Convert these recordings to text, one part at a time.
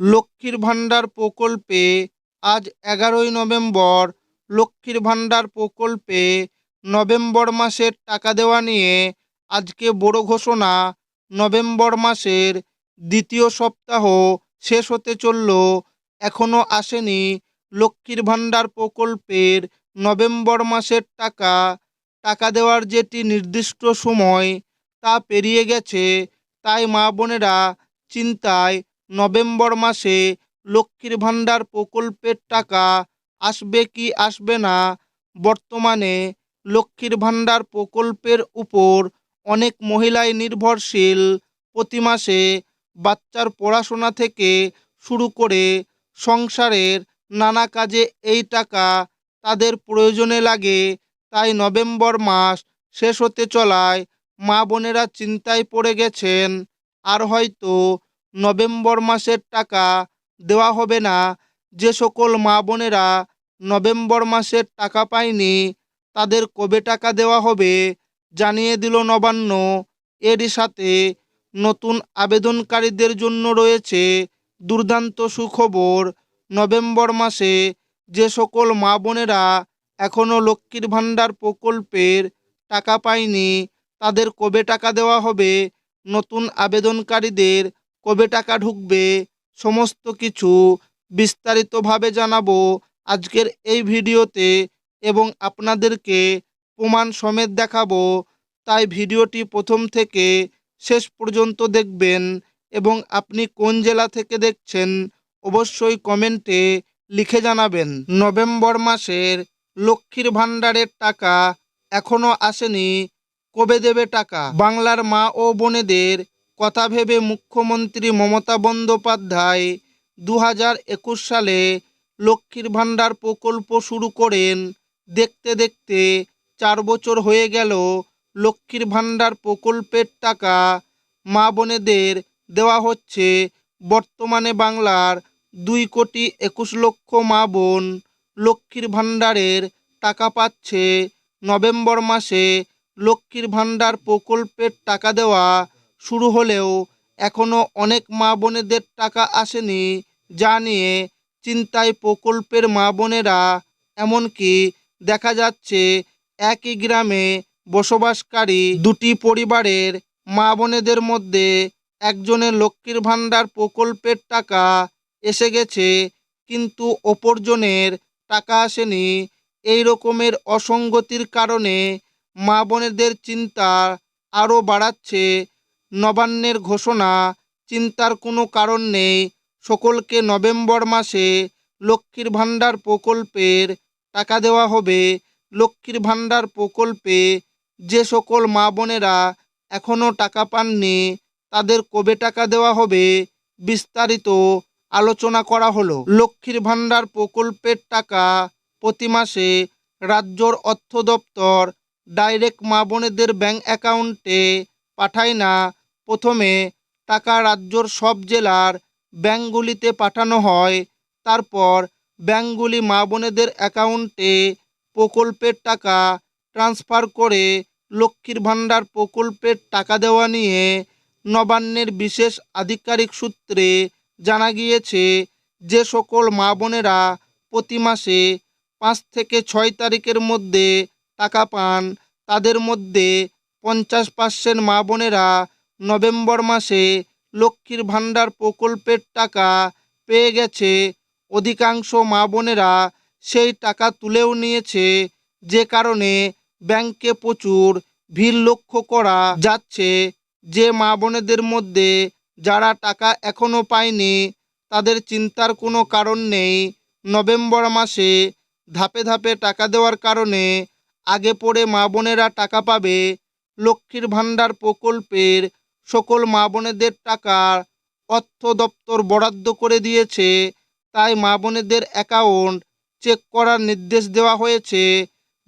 লক্ষ্মীর ভাণ্ডার প্রকল্পে আজ এগারোই নভেম্বর লক্ষ্মীর ভাণ্ডার প্রকল্পে নভেম্বর মাসের টাকা দেওয়া নিয়ে আজকে বড় ঘোষণা। নভেম্বর মাসের দ্বিতীয় সপ্তাহ শেষ হতে চলল এখনও আসেনি লক্ষ্মীর ভাণ্ডার প্রকল্পের নভেম্বর মাসের টাকা। টাকা দেওয়ার যেটি নির্দিষ্ট সময় তা পেরিয়ে গেছে, তাই মা বোনেরা চিন্তায় নভেম্বর মাসে লক্ষ্মীর ভাণ্ডার প্রকল্পের টাকা আসবে কি আসবে না? বর্তমানে লক্ষ্মীর ভাণ্ডার প্রকল্পের উপর অনেক মহিলাই নির্ভরশীল। প্রতি মাসে বাচ্চার পড়াশোনা থেকে শুরু করে সংসারের নানা কাজে এই টাকা তাদের প্রয়োজনে লাগে। তাই নভেম্বর মাস শেষ হতে চলায় মা বোনেরা চিন্তায় পড়ে গেছেন, আর হয়তো নভেম্বর মাসের টাকা দেওয়া হবে না। যে সকল মা বোনেরা নভেম্বর মাসের টাকা পায়নি, তাদের কবে টাকা দেওয়া হবে জানিয়ে দিল নবান্ন। এরই সাথে নতুন আবেদনকারীদের জন্য রয়েছে দুর্দান্ত সুখবর। নভেম্বর মাসে যে সকল মা বোনেরা এখনও লক্ষ্মীর ভাণ্ডার প্রকল্পের টাকা পায়নি, তাদের কবে টাকা দেওয়া হবে? নতুন আবেদনকারীদের কবে টাকা ঢুকবে, সমস্ত কিছু বিস্তারিতভাবে জানাব আজকের এই ভিডিওতে এবং আপনাদেরকে প্রমাণ সমেত দেখাবো। তাই ভিডিওটি প্রথম থেকে শেষ পর্যন্ত দেখবেন এবং আপনি কোন জেলা থেকে দেখছেন অবশ্যই কমেন্টে লিখে জানাবেন। নভেম্বর মাসের লক্ষ্মীর ভাণ্ডারের টাকা এখনও আসেনি, কবে দেবে টাকা? বাংলার মা ও বোনেদের কথা ভেবে মুখ্যমন্ত্রী মমতা বন্দ্যোপাধ্যায় দু হাজার একুশ সালে লক্ষ্মীর ভাণ্ডার প্রকল্প শুরু করেন। দেখতে দেখতে চার বছর হয়ে গেল লক্ষ্মীর ভাণ্ডার প্রকল্পের টাকা মা বোনেদের দেওয়া হচ্ছে। বর্তমানে বাংলার দুই কোটি একুশ লক্ষ মা বোন লক্ষ্মীর ভাণ্ডারের টাকা পাচ্ছে। নভেম্বর মাসে লক্ষ্মীর ভাণ্ডার প্রকল্পের টাকা দেওয়া শুরু হলেও এখনও অনেক মা বোনেদের টাকা আসেনি, যা নিয়ে চিন্তায় প্রকল্পের মা বোনেরা, এমনকি দেখা যাচ্ছে একই গ্রামে বসবাসকারী দুটি পরিবারের মা বোনেদের মধ্যে একজনের লক্ষ্মীর ভাণ্ডার প্রকল্পের টাকা এসে গেছে, কিন্তু অপরজনের টাকা আসেনি। এই রকমের অসঙ্গতির কারণে মা বোনেদের চিন্তা আরও বাড়াচ্ছে নবান্নের ঘোষণা চিন্তার কোনো কারণ নেই। সকলকে নভেম্বর মাসে লক্ষ্মীর ভাণ্ডার প্রকল্পের টাকা দেওয়া হবে। লক্ষ্মীর ভাণ্ডার প্রকল্পে যে সকল মা বোনেরা এখনও টাকা পাননি, তাদের কবে টাকা দেওয়া হবে বিস্তারিত আলোচনা করা হলো। লক্ষ্মীর ভাণ্ডার প্রকল্পের টাকা প্রতি মাসে রাজ্যর অর্থ দপ্তর ডাইরেক্ট মা বোনেদের ব্যাঙ্ক অ্যাকাউন্টে পাঠায় না। প্রথমে টাকা রাজ্যর সব জেলার ব্যাঙ্কগুলিতে পাঠানো হয়। তারপর ব্যাঙ্কগুলি মা বোনেদের অ্যাকাউন্টে প্রকল্পের টাকা ট্রান্সফার করে লক্ষ্মীর ভাণ্ডার প্রকল্পের টাকা দেওয়া নিয়ে নবান্নের বিশেষ আধিকারিক সূত্রে জানা গিয়েছে যে সকল মা বোনেরা প্রতি মাসে পাঁচ থেকে ছয় তারিখের মধ্যে টাকা পান। তাদের মধ্যে পঞ্চাশ পার্সেন্ট মা বোনেরা নভেম্বর মাসে লক্ষ্মীর ভাণ্ডার প্রকল্পের টাকা পেয়ে গেছে। অধিকাংশ মা বোনেরা সেই টাকা তুলেও নিয়েছে। যে কারণে ব্যাংকে প্রচুর ভিড় লক্ষ্য করা যাচ্ছে। যে মা বোনেদের মধ্যে যারা টাকা এখনও পায়নি, তাদের চিন্তার কোনো কারণ নেই। নভেম্বর মাসে ধাপে ধাপে টাকা দেওয়ার কারণে আগে পড়ে মা বোনেরা টাকা পাবে লক্ষ্মীর ভাণ্ডার প্রকল্পের সকল মা বোনেদের টাকা অর্থ দপ্তর বরাদ্দ করে দিয়েছে। তাই মা বোনেদের অ্যাকাউন্ট চেক করার নির্দেশ দেওয়া হয়েছে।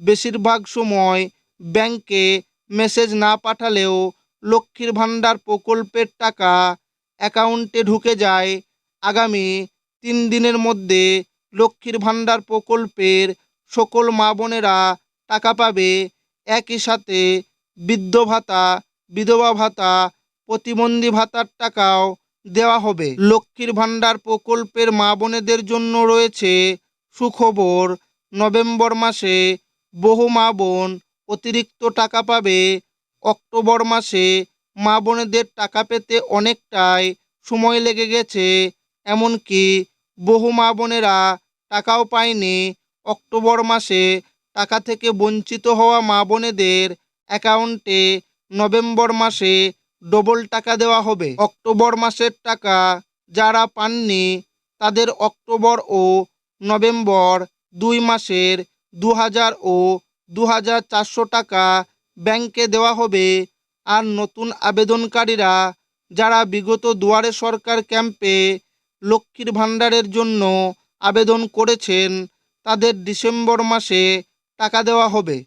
বেশিরভাগ সময় ব্যাংকে মেসেজ না পাঠালেও লক্ষ্মীর ভাণ্ডার প্রকল্পের টাকা অ্যাকাউন্টে ঢুকে যায়। আগামী তিন দিনের মধ্যে লক্ষ্মীর ভাণ্ডার প্রকল্পের সকল মা বোনেরা টাকা পাবে। একই সাথে বৃদ্ধ ভাতা, বিধবা ভাতা, প্রতিবন্ধী ভাতার টাকাও দেওয়া হবে। লক্ষ্মীর ভাণ্ডার প্রকল্পের মা বোনেদের জন্য রয়েছে সুখবর। নভেম্বর মাসে বহু মা বোন অতিরিক্ত টাকা পাবে। অক্টোবর মাসে মা বোনেদের টাকা পেতে অনেকটাই সময় লেগে গেছে, এমনকি বহু মা বোনেরা টাকাও পায়নি। অক্টোবর মাসে টাকা থেকে বঞ্চিত হওয়া মা বোনেদের অ্যাকাউন্টে নভেম্বর মাসে ডবল টাকা দেওয়া হবে। অক্টোবর মাসের টাকা যারা পাননি, তাদের অক্টোবর ও নভেম্বর দুই মাসের দু হাজার ও দু হাজার চারশো টাকা ব্যাংকে দেওয়া হবে। আর নতুন আবেদনকারীরা যারা বিগত দুয়ারে সরকার ক্যাম্পে লক্ষ্মীর ভাণ্ডারের জন্য আবেদন করেছেন, তাদের ডিসেম্বর মাসে টাকা দেওয়া হবে।